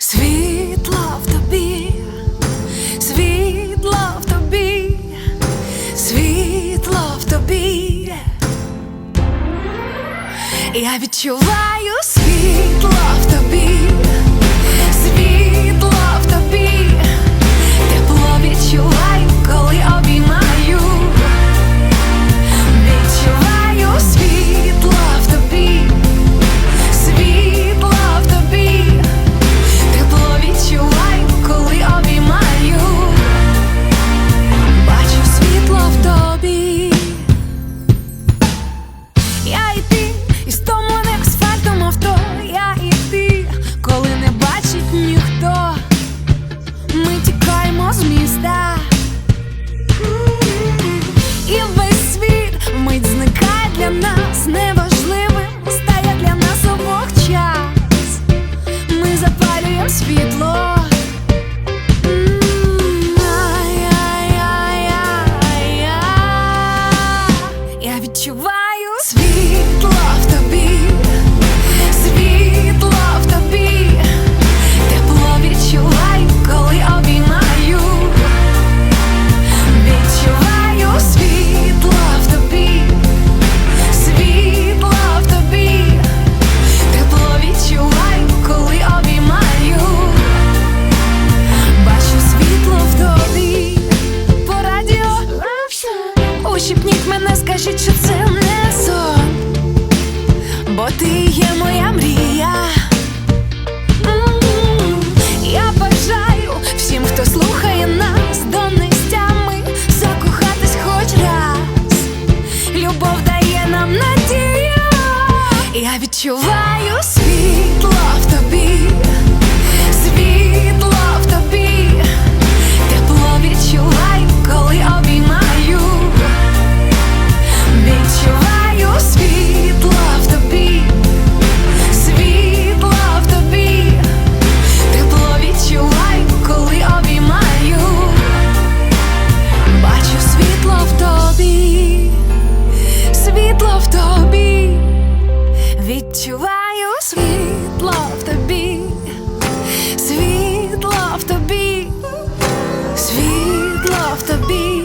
Світло в тобі, світло в тобі, світло в тобі. Я відчуваю світло в тобі. бо ти є моя мрія. світла в тобі, світла в тобі, світла в тобі.